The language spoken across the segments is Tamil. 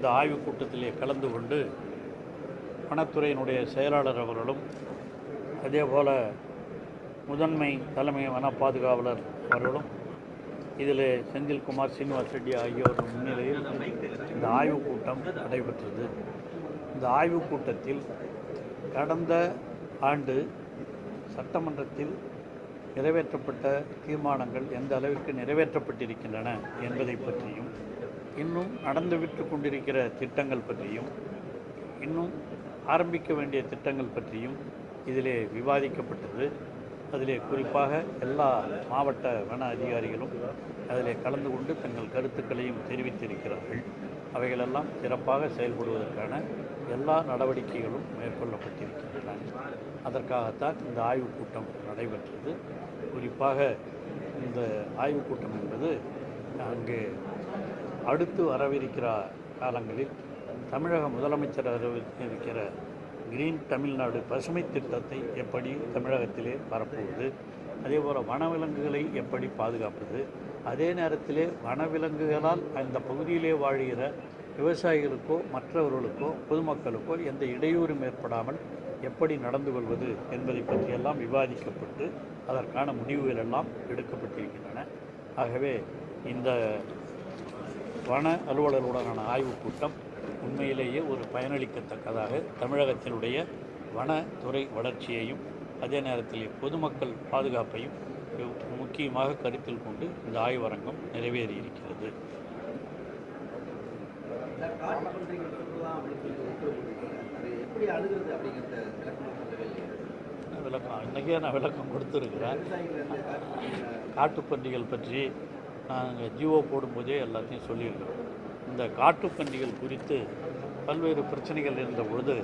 இந்த ஆய்வுக் கூட்டத்திலே கலந்து கொண்டு வனத்துறையினுடைய செயலாளர் அவர்களும் அதேபோல் முதன்மை தலைமை வன பாதுகாவலர் அவர்களும் இதில் செந்தில்குமார் சீனிவாஸ் ரெட்டி ஆகியோர் முன்னிலையில் இந்த ஆய்வுக் கூட்டம் நடைபெற்றது. இந்த ஆய்வுக் கூட்டத்தில் கடந்த ஆண்டு சட்டமன்றத்தில் நிறைவேற்றப்பட்ட தீர்மானங்கள் எந்த அளவிற்கு நிறைவேற்றப்பட்டிருக்கின்றன என்பதை பற்றியும் இன்னும் நடந்துவிட்டு கொண்டிருக்கிற திட்டங்கள் பற்றியும் இன்னும் ஆரம்பிக்க வேண்டிய திட்டங்கள் பற்றியும் இதிலே விவாதிக்கப்பட்டது. அதிலே குறிப்பாக எல்லா மாவட்ட வன அதிகாரிகளும் அதிலே கலந்து கொண்டு தங்கள் கருத்துக்களையும் தெரிவித்திருக்கிறார்கள். அவைகளெல்லாம் சிறப்பாக செயல்படுவதற்கான எல்லா நடவடிக்கைகளும் மேற்கொள்ளப்பட்டிருக்கின்றன. அதற்காகத்தான் இந்த ஆய்வுக் கூட்டம் நடைபெற்றது. குறிப்பாக இந்த ஆய்வுக் கூட்டம் என்பது அங்கு அடுத்து வரவிருக்கிற காலங்களில் தமிழக முதலமைச்சர் அறிவித்திருக்கிற கிரீன் தமிழ்நாடு பசுமை திட்டத்தை எப்படி தமிழகத்திலே பரப்புவது அதேபோல் வனவிலங்குகளை எப்படி பாதுகாப்பது அதே நேரத்திலே வனவிலங்குகளால் அந்த பகுதியிலே வாழ்கிற விவசாயிகளுக்கோ மற்றவர்களுக்கோ பொதுமக்களுக்கோ எந்த இடையூறும் ஏற்படாமல் எப்படி நடந்து கொள்வது என்பதை பற்றியெல்லாம் விவாதிக்கப்பட்டு அதற்கான முடிவுகள் எல்லாம் எடுக்கப்பட்டிருக்கின்றன. ஆகவே இந்த வன அலுவலர்களுடனான ஆய்வுக் கூட்டம் உண்மையிலேயே ஒரு பயனளிக்கத்தக்கதாக தமிழகத்தினுடைய வனத்துறை வளர்ச்சியையும் அதே நேரத்தில் பொதுமக்கள் பாதுகாப்பையும் முக்கியமாக கருத்தில் கொண்டு இந்த ஆய்வரங்கம் நிறைவேறியிருக்கிறது. இருக்கிறது விளக்கம் இன்றைக்கே நான் விளக்கம் கொடுத்துருக்கிறேன். காட்டுப்பன்றிகள் பற்றி நாங்கள் ஜிஓ போடும்போதே எல்லாத்தையும் சொல்லியிருக்கிறோம். இந்த காட்டுப்பன்றிகள் குறித்து பல்வேறு பிரச்சனைகள் இருந்த பொழுது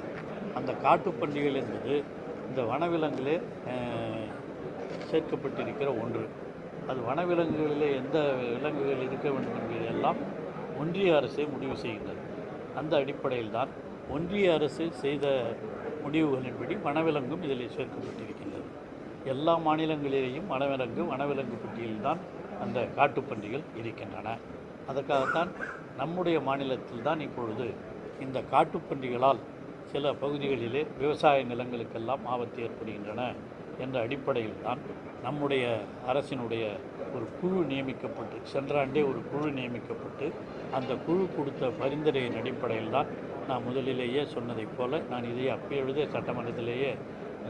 அந்த காட்டுப்பன்றிகள் என்பது இந்த வனவிலங்கிலே சேர்க்கப்பட்டிருக்கிற ஒன்று. அது வனவிலங்குகளிலே எந்த விலங்குகள் இருக்க வேண்டும் என்பதை எல்லாம் ஒன்றிய அரசே முடிவு செய்கின்றது. அந்த அடிப்படையில் தான் ஒன்றிய அரசு செய்த முடிவுகளின்படி வனவிலங்கும் இதில் சேர்க்கப்பட்டிருக்கின்றது. எல்லா மாநிலங்களிலேயும் வனவிலங்கு வனவிலங்கு பட்டியல்தான் அந்த காட்டுப்பன்றிகள் இருக்கின்றன. அதற்காகத்தான் நம்முடைய மாநிலத்தில் தான் இப்பொழுது இந்த காட்டுப்பன்றிகளால் சில பகுதிகளிலே விவசாய நிலங்களுக்கெல்லாம் ஆபத்து ஏற்படுகின்றன என்ற அடிப்படையில் தான் நம்முடைய அரசினுடைய ஒரு குழு நியமிக்கப்பட்டு சென்ற ஆண்டே ஒரு குழு நியமிக்கப்பட்டு அந்த குழு கொடுத்த பரிந்துரையின் அடிப்படையில் தான் நான் முதலிலேயே சொன்னதைப் போல நான் இதை அப்பொழுதே சட்டமன்றத்திலேயே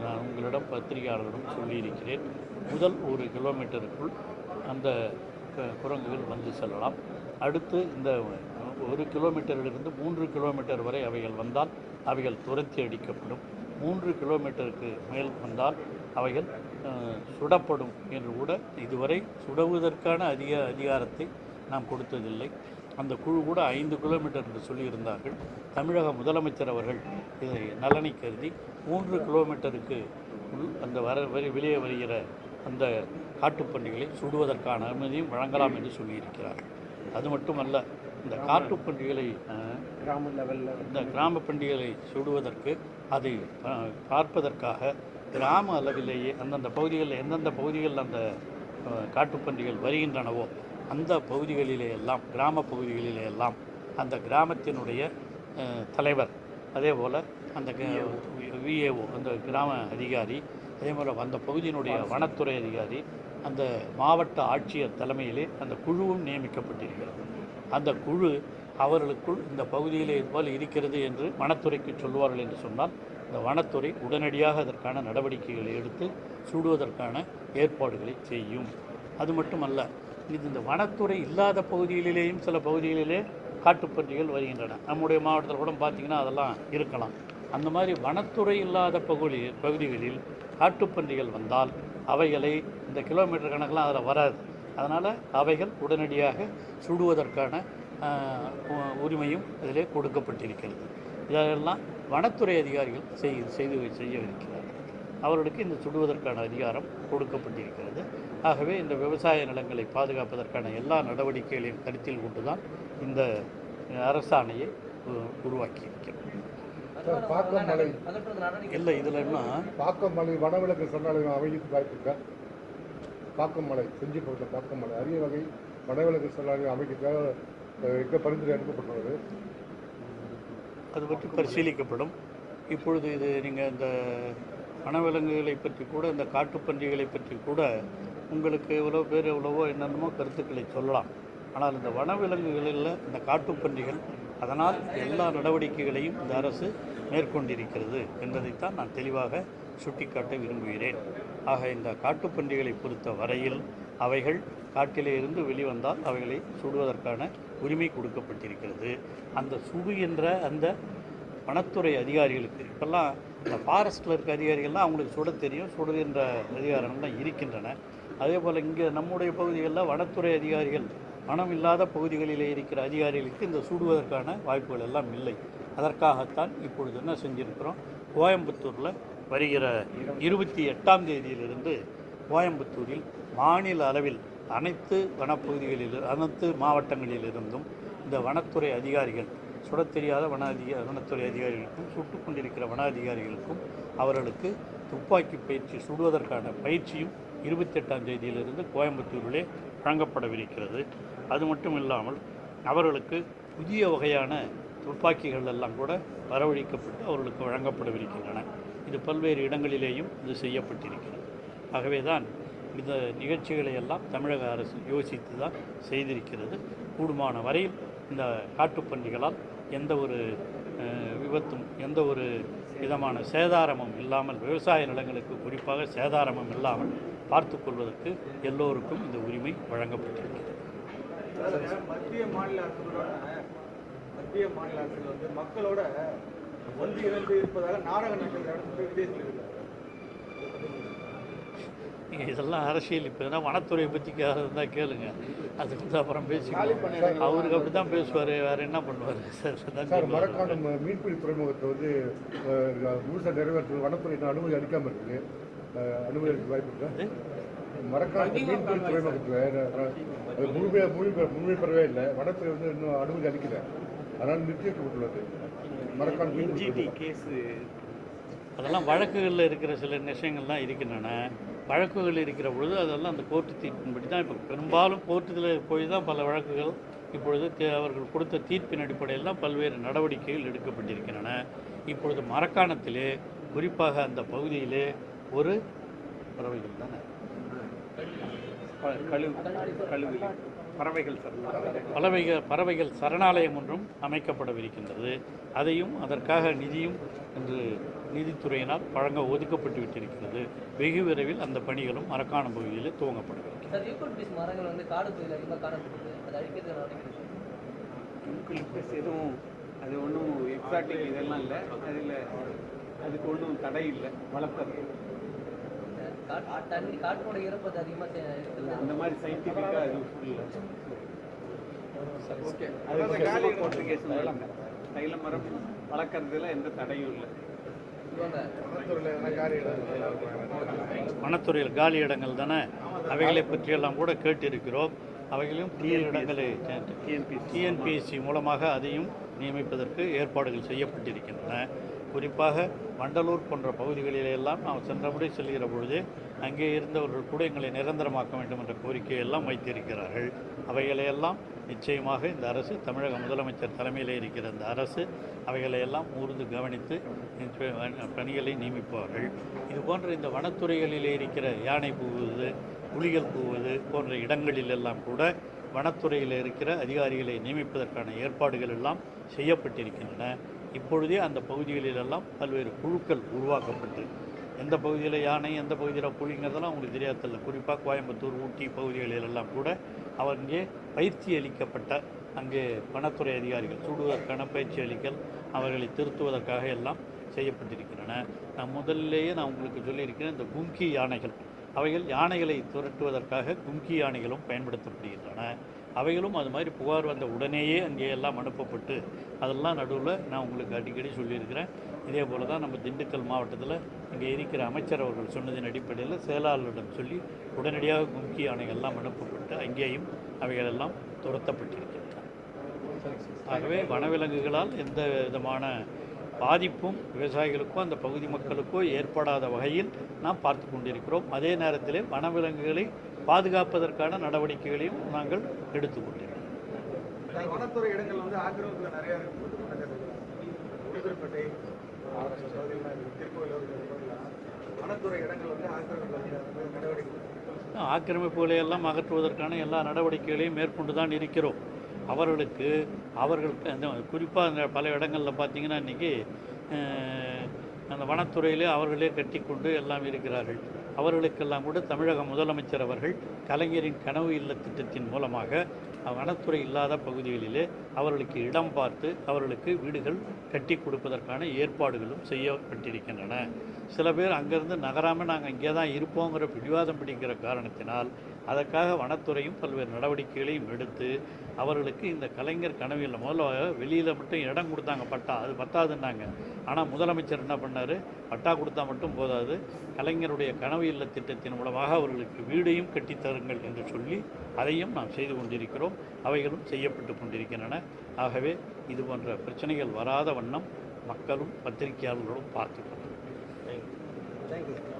நான் உங்களிடம் பத்திரிகையாளர்களிடம் சொல்லியிருக்கிறேன். முதல் ஒரு கிலோமீட்டருக்குள் அந்த குரங்குகள் வந்து செல்லலாம். அடுத்து இந்த ஒரு கிலோமீட்டரிலிருந்து மூன்று கிலோமீட்டர் வரை அவைகள் வந்தால் அவைகள் துரத்தி அடிக்கப்படும். மூன்று கிலோமீட்டருக்கு மேல் வந்தால் அவைகள் சுடப்படும் என்று கூட இதுவரை சுடுவதற்கான அதிக அதிகாரத்தை நாம் கொடுத்ததில்லை. அந்த குழு கூட ஐந்து கிலோமீட்டர் என்று சொல்லியிருந்தார்கள். தமிழக முதலமைச்சர் அவர்கள் இதை நலனை கருதி மூன்று கிலோமீட்டருக்கு உள் அந்த வர வரி வெளியே வருகிற அந்த காட்டுப்பன்றிகளை சுடுவதற்கான அனுமதியும் வழங்கலாம் என்று சொல்லியிருக்கிறார். அது மட்டுமல்ல இந்த காட்டுப்பன்றிகளை கிராம லெவலில் இந்த கிராம பண்டிகைகளை சுடுவதற்கு அதை பார்ப்பதற்காக கிராம அளவிலேயே அந்தந்த பகுதிகளில் எந்தெந்த பகுதிகளில் அந்த காட்டுப்பன்றிகள் வருகின்றனவோ அந்த பகுதிகளிலே எல்லாம் கிராம பகுதிகளிலே எல்லாம் அந்த கிராமத்தினுடைய தலைவர் அதே போல் அந்த விஏஓ. அந்த கிராம அதிகாரி அதே போல் அந்த பகுதியினுடைய வனத்துறை அதிகாரி அந்த மாவட்ட ஆட்சியர் தலைமையிலே அந்த குழுவும் நியமிக்கப்பட்டிருக்கிறது. அந்த குழு அவர்களுக்குள் இந்த பகுதியிலே இதுபோல் இருக்கிறது என்று வனத்துறைக்கு சொல்வார்கள் என்று சொன்னால் இந்த வனத்துறை உடனடியாக அதற்கான நடவடிக்கைகளை எடுத்து சுடுவதற்கான ஏற்பாடுகளை செய்யும். அது மட்டுமல்ல இது இந்த வனத்துறை இல்லாத பகுதிகளிலேயும் சில பகுதிகளிலே காட்டுப்பன்றிகள் வருகின்றன. நம்முடைய மாவட்டத்தில் கூட பார்த்திங்கன்னா அதெல்லாம் இருக்கலாம். அந்த மாதிரி வனத்துறை இல்லாத பகுதி பகுதிகளில் காட்டுப்பன்றிகள் வந்தால் அவைகளை இந்த கிலோமீட்டர் கணக்கெலாம் அதில் வராது. அதனால் அவைகள் உடனடியாக சுடுவதற்கான உ- உரிமையும் இதிலே கொடுக்கப்பட்டிருக்கிறது. இதெல்லாம் வனத்துறை அதிகாரிகள் செய்து செய்து செய்யவிருக்கிறார்கள். அவர்களுக்கு இந்த சுடுவதற்கான அதிகாரம் கொடுக்கப்பட்டிருக்கிறது. ஆகவே இந்த விவசாய நிலங்களை பாதுகாப்பதற்கான எல்லா நடவடிக்கைகளையும் கருத்தில் கொண்டுதான் இந்த அரசாணையை உ- பாக்கமலை இல்லை இதில் என்ன? பாக்கமலை வனவிலங்கு சரணாலயம் அமைக்கிறதுக்கு வாய்ப்பு இருக்கா? பாக்கமலை செஞ்சி பகுதியில் பாக்கமலை அரிய வகை வனவிலங்கு சரணாலயம் அமைக்கிறதுக்காக பரிந்துரை அனுப்பப்பட்டுள்ளது. அது பற்றி பரிசீலிக்கப்படும். இப்பொழுது இது நீங்கள் இந்த வனவிலங்குகளை பற்றி கூட இந்த காட்டுப்பன்றிகளை பற்றி கூட உங்களுக்கு எவ்வளோ பேர் எவ்வளவோ என்னென்னமோ கருத்துக்களை சொல்லலாம். ஆனால் இந்த வனவிலங்குகளில் இந்த காட்டுப்பன்றிகள் அதனால் எல்லா நடவடிக்கைகளையும் இந்த அரசு மேற்கொண்டிருக்கிறது என்பதைத்தான் நான் தெளிவாக சுட்டிக்காட்ட விரும்புகிறேன். ஆக இந்த காட்டுப்பன்றிகளை பொறுத்த வரையில் அவைகள் காட்டிலே இருந்து வெளிவந்தால் அவைகளை சுடுவதற்கான உரிமை கொடுக்கப்பட்டிருக்கிறது. அந்த சுடுகின்ற அந்த வனத்துறை அதிகாரிகளுக்கு இப்போல்லாம் இந்த ஃபாரஸ்ட்டில் இருக்க அதிகாரிகள்லாம் அவங்களுக்கு சுட தெரியும் சுடுகின்ற அதிகாரங்கள்லாம் இருக்கின்றன. அதே போல் இங்கே நம்முடைய பகுதிகளில் வனத்துறை அதிகாரிகள் வனம் இல்லாத பகுதிகளிலே இருக்கிற அதிகாரிகளுக்கு இந்த சுடுவதற்கான வாய்ப்புகள் எல்லாம் இல்லை. அதற்காகத்தான் இப்பொழுது என்ன செஞ்சுருக்கிறோம்? கோயம்புத்தூரில் வருகிற இருபத்தி எட்டாம் தேதியிலிருந்து கோயம்புத்தூரில் மாநில அளவில் அனைத்து வனப்பகுதிகளில் அனைத்து மாவட்டங்களிலிருந்தும் இந்த வனத்துறை அதிகாரிகள் சுடத் தெரியாத வன அதிக வனத்துறை அதிகாரிகளுக்கும் சுட்டு கொண்டிருக்கிற வன அதிகாரிகளுக்கும் அவர்களுக்கு துப்பாக்கி பயிற்சி சுடுவதற்கான பயிற்சியும் இருபத்தெட்டாம் தேதியிலிருந்து கோயம்புத்தூரிலே வழங்கப்படவிருக்கிறது. அது மட்டும் இல்லாமல் அவர்களுக்கு புதிய வகையான துப்பாக்கிகள் எல்லாம் கூட வரவழைக்கப்பட்டு அவர்களுக்கு வழங்கப்படவிருக்கின்றன இது பல்வேறு இடங்களிலேயும் இது செய்யப்பட்டிருக்கிறது. ஆகவே தான் இந்த நிகழ்ச்சிகளை எல்லாம் தமிழக அரசு யோசித்து தான் செய்திருக்கிறது. கூடுமான வரையில் இந்த காட்டுப்பன்றிகளால் எந்த ஒரு விபத்தும் எந்த ஒரு விதமான சேதாரமும் இல்லாமல் விவசாய நிலங்களுக்கு குறிப்பாக சேதாரமும் இல்லாமல் பார்த்து கொள்வதற்கு எல்லோருக்கும் இந்த உரிமை வழங்கப்பட்டிருக்கிறது. மத்திய மாநில அரசுகளோட மத்திய மாநில அரசுகள் வந்து மக்களோட ஒன்று இருந்து இருப்பதாக நாடக நடத்துகிற இடத்துல விஜய் சொல்லியிருக்காரு. நீங்கள் இதெல்லாம் அரசியல் இப்போ எதனா வனத்துறையை பற்றி இருந்தால் கேளுங்க. அது வந்து அப்புறம் பேசிக்கலாம் அவருக்கு அப்படி தான் பேசுவார். வேறு என்ன பண்ணுவார்? Sir sir. மரக்காணம் மீன்பிடி துறைமுகத்தை வந்து அஹ், முழுசா நிறைவேற்ற வனத்துறை இன்னும் அனுமதி அளிக்காமல் இருக்கு. அஹ், அனுமதி அளிக்க வாய்ப்பு இருக்கா? மரக்காணத்து மீன்பிடி துறைமுகத்தில் முழுமையாக முழு முழுமை பெறவே இல்லை. வனத்துறை வந்து இன்னும் அனுமதி அளிக்கல. அதனால் நிறுத்தி வைக்கப்பட்டுள்ளது மரக்காணம் மீன்பிடி துறைமுகம். அதெல்லாம் வழக்குகளில் இருக்கிற சில விஷயங்கள்லாம் இருக்கின்றன. வழக்குகள் இருக்கிற பொழுது அதெல்லாம் அந்த கோர்ட்டு தீர்ப்பின்படி தான். இப்போ பெரும்பாலும் கோர்ட்டுல போய் தான் பல வழக்குகள் இப்பொழுது அவர்கள் கொடுத்த தீர்ப்பின் அடிப்படையில் தான் பல்வேறு நடவடிக்கைகள் எடுக்கப்பட்டிருக்கின்றன. இப்பொழுது மரக்காணத்திலே குறிப்பாக அந்த பகுதியிலே ஒரு பறவைகள் தானே? பறவைகள் பறவைகள் சரணாலயம் ஒன்றும் அமைக்கப்படவிருக்கின்றது. அதையும் அதற்காக நிதியும் இன்று நீதித்துறையினால் வழங்க ஒதுக்கப்பட்டு விட்டிருக்கிறது. வெகு விரைவில் அந்த பணிகளும் மரக்காணம் பகுதியில் துவங்கப்படுகிறது. யூக்கலிப்டிஸ் எதுவும் அது ஒன்றும் எக்ஸாக்ட்லி இதெல்லாம் இல்லை. அதில் அதுக்கு ஒன்றும் தடை இல்லை. வளர்த்தது காட்டு தண்ணி அதிகமாக அந்த மாதிரி சயின்டிஃபிக்காக அது இல்லை ஓகே அது சும்மா போட்டிருக்கேன் தைல மரம் வளர்க்குறதுல எந்த தடையும் இல்லை. வனத்துறையில் காலி இடங்கள் தானே? அவைகளை பற்றியெல்லாம் கூட கேட்டிருக்கிறோம். அவைகளையும் புதிய இடங்களை டிஎன்பிஎஸ்சி மூலமாக அதையும் நியமிப்பதற்கு ஏற்பாடுகள் செய்யப்பட்டிருக்கின்றன. குறிப்பாக வண்டலூர் போன்ற பகுதிகளிலெல்லாம் நாம் சென்ற முறை செல்கிற பொழுது அங்கே இருந்தவர்கள் கூட எங்களை நிரந்தரமாக்க வேண்டும் என்ற கோரிக்கையை எல்லாம் வைத்திருக்கிறார்கள். அவைகளையெல்லாம் நிச்சயமாக இந்த அரசு தமிழக முதலமைச்சர் தலைமையில் இருக்கிற இந்த அரசு அவைகளையெல்லாம் ஊர்ந்து கவனித்து பணிகளை நியமிப்பார்கள். இது போன்ற இந்த வனத்துறைகளிலே இருக்கிற யானை புகுவது புலிகள் புகுவது போன்ற இடங்களில் எல்லாம் கூட வனத்துறையில் இருக்கிற அதிகாரிகளை நியமிப்பதற்கான ஏற்பாடுகள் எல்லாம் செய்யப்பட்டிருக்கின்றன. இப்பொழுதே அந்த பகுதிகளிலெல்லாம் பல்வேறு குழுக்கள் உருவாக்கப்பட்டு எந்த பகுதியில் யானை எந்த பகுதியில் புலிங்கிறதெல்லாம் உங்களுக்கு தெரியாதில்ல குறிப்பாக கோயம்புத்தூர் ஊட்டி பகுதிகளிலெல்லாம் கூட அங்கே பயிற்சி அளிக்கப்பட்ட அங்கே வனத்துறை அதிகாரிகள் சூடுவதற்கான பயிற்சி அளிக்கல் அவர்களை திருத்துவதற்காக எல்லாம் செய்யப்பட்டிருக்கின்றன. நான் முதல்லேயே நான் உங்களுக்கு சொல்லியிருக்கிறேன் இந்த கும்கி யானைகள் அவைகள் யானைகளை துரட்டுவதற்காக கும்கி யானைகளும் பயன்படுத்தப்படுகின்றன. அவைகளும் அது மாதிரி புகார் வந்த உடனேயே அங்கே எல்லாம் அனுப்பப்பட்டு அதெல்லாம் நடுவில் நான் உங்களுக்கு அடிக்கடி சொல்லியிருக்கிறேன். இதே போல் தான் நம்ம திண்டுக்கல் மாவட்டத்தில் இங்கே இருக்கிற அமைச்சர் அவர்கள் சொன்னதின் அடிப்படையில் செயலாளரிடம் சொல்லி உடனடியாக கும்கி யானைகள்லாம் அனுப்பப்பட்டு அங்கேயும் அவைகளெல்லாம் துரத்தப்பட்டிருக்கின்றன. ஆகவே வனவிலங்குகளால் எந்த விதமான பாதிப்பும் விவசாயிகளுக்கோ அந்த பகுதி மக்களுக்கோ ஏற்படாத வகையில் நாம் பார்த்து கொண்டிருக்கிறோம். அதே நேரத்திலே வனவிலங்குகளை பாதுகாப்பதற்கான நடவடிக்கைகளையும் நாங்கள் வனத்துறை இடங்கள் வந்து நிறைய வனத்துறை இடங்கள் வந்து ஆக்கிரமிப்பு நடவடிக்கை ஆக்கிரமிப்புகளை எல்லாம் அகற்றுவதற்கான எல்லா நடவடிக்கைகளையும் மேற்கொண்டு தான் இருக்கிறோம். அவர்களுக்கு அவர்களுக்கு அந்த குறிப்பாக இந்த பல இடங்களில் பார்த்தீங்கன்னா இன்றைக்கி அந்த வனத்துறையிலே அவர்களே கட்டிக்கொண்டு எல்லாம் இருக்கிறார்கள். அவர்களுக்கெல்லாம் கூட தமிழக முதலமைச்சர் அவர்கள் கலைஞரின் கனவு இல்ல திட்டத்தின் மூலமாக வனத்துறை இல்லாத பகுதிகளிலே அவர்களுக்கு இடம் பார்த்து அவர்களுக்கு வீடுகள் கட்டி கொடுப்பதற்கான ஏற்பாடுகளும் செய்யப்பட்டிருக்கின்றன. சில பேர் அங்கேருந்து நகராமல் நாங்கள் இங்கே தான் இருப்போங்கிற பிடிவாதம் பிடிக்கிற காரணத்தினால் அதற்காக வனத்துறையும் பல்வேறு நடவடிக்கைகளையும் எடுத்து அவர்களுக்கு இந்த கலைஞர் கனவில் முதல்ல வெளியில் மட்டும் இடம் கொடுத்தாங்க பட்டா. அது பத்தாதுன்னாங்க. ஆனால் முதலமைச்சர் என்ன பண்ணார்? பட்டா கொடுத்தா மட்டும் போதாது. கலைஞருடைய கனவு இல்ல திட்டத்தின் மூலமாக அவர்களுக்கு வீடையும் கட்டித்தருங்கள் என்று சொல்லி அதையும் நாம் செய்து கொண்டிருக்கிறோம். அவைகளும் செய்யப்பட்டு கொண்டிருக்கின்றன. ஆகவே இது போன்ற பிரச்சனைகள் வராத வண்ணம் மக்களும் பத்திரிகையாளர்களும் பார்த்துக்கணும் தேங்க்யூ